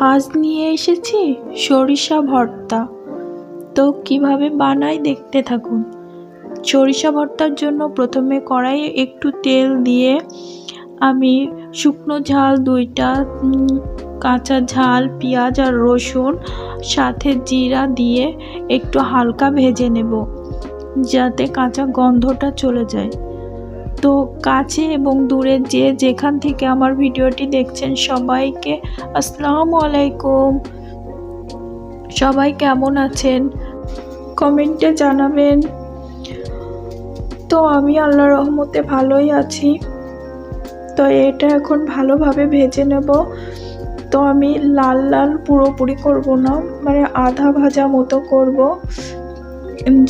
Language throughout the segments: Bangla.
আজ নিয়ে এসেছি সরিষা ভর্তা। তো কীভাবে বানাই দেখতে থাকুন। সরিষা ভর্তার জন্য প্রথমে কড়াইয়ে একটু তেল দিয়ে আমি শুকনো ঝাল, দুইটা কাঁচা ঝাল, পেঁয়াজ আর রসুন, সাথে জিরা দিয়ে একটু হালকা ভেজে নেব, যাতে কাঁচা গন্ধটা চলে যায়। তো কাছে এবং দূরে যে যেখান থেকে আমার ভিডিওটি দেখছেন সবাইকে আসসালামু আলাইকুম। সবাই কেমন আছেন? কমেন্টে জানাবেন। তো আমি আল্লাহ রহমতে ভালোই আছি। তো এটা এখন ভালোভাবে ভেজে নেব। তো আমি লাল লাল পুরোপুরি করব না মানে আধা ভাজা মতো করব।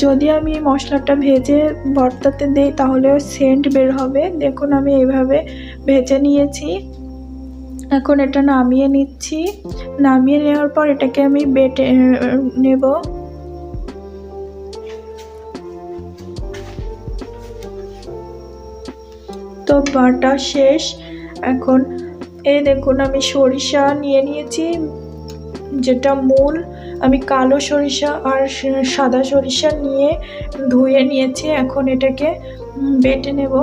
যদি আমি মশলাটা ভেজে ভর্তাতে দিই, তাহলে সেন্ট বের হবে। দেখুন, আমি এইভাবে ভেজে নিয়েছি। এখন এটা নামিয়ে নিচ্ছি। নামিয়ে নেওয়ার পর এটাকে আমি বেটে নেব। তো বাটা শেষ। এখন এই দেখুন, আমি সরিষা নিয়ে নিয়েছি। যেটা মূল আমি কালো সরিষা আর সাদা সরিষা নিয়ে ধুয়ে নিয়েছি, এখন এটাকে বেটে নেব।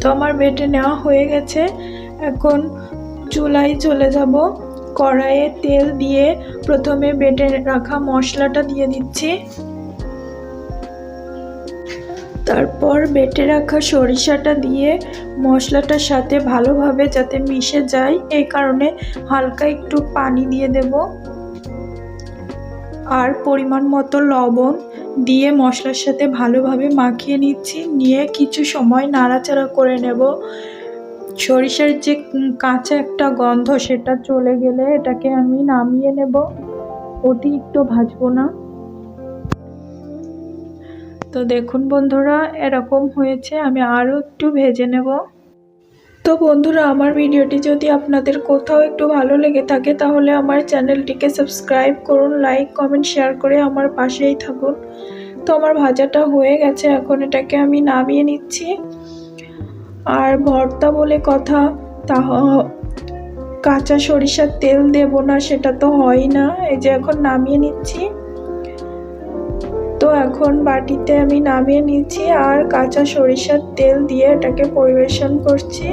তো আমার বেটে নেওয়া হয়ে গেছে। এখন চুলাই চলে যাব। কড়াইয়ে তেল দিয়ে প্রথমে বেটে রাখা মশলাটা দিয়ে দিচ্ছি। তারপর বেটে রাখা সরিষাটা দিয়ে মশলাটার সাথে ভালোভাবে যাতে মিশে যায় এই কারণে হালকা একটু পানি দিয়ে দেব। আর পরিমাণ মতো লবণ দিয়ে মশলার সাথে ভালোভাবে মাখিয়ে নিচ্ছি, নিয়ে কিছু সময় নাড়াচাড়া করে নেব। সরিষার যে কাঁচা একটা গন্ধ সেটা চলে গেলে এটাকে আমি নামিয়ে নেব। অতিরিক্ত ভাজবো না। তো দেখুন বন্ধুরা, এরকম হয়েছে, আমি আরও একটু ভেজে নেব। তো বন্ধুরা, আমার ভিডিওটি যদি আপনাদের কোথাও একটু ভালো লেগে থাকে, তাহলে আমার চ্যানেলটিকে সাবস্ক্রাইব করুন, লাইক, কমেন্ট, শেয়ার করে আমার পাশেই থাকুন। তো আমার ভাজাটা হয়ে গেছে, এখন এটাকে আমি নামিয়ে নিচ্ছি। আর ভর্তা বলে কথা, তা কাঁচা সরিষার তেল দেব না, সেটা তো হয় না। এই যে এখন নামিয়ে নিচ্ছি। এখন বাটিতে আমি নামিয়ে নিচ্ছি আর কাঁচা সরিষার তেল দিয়ে এটাকে পরিবেশন করছি।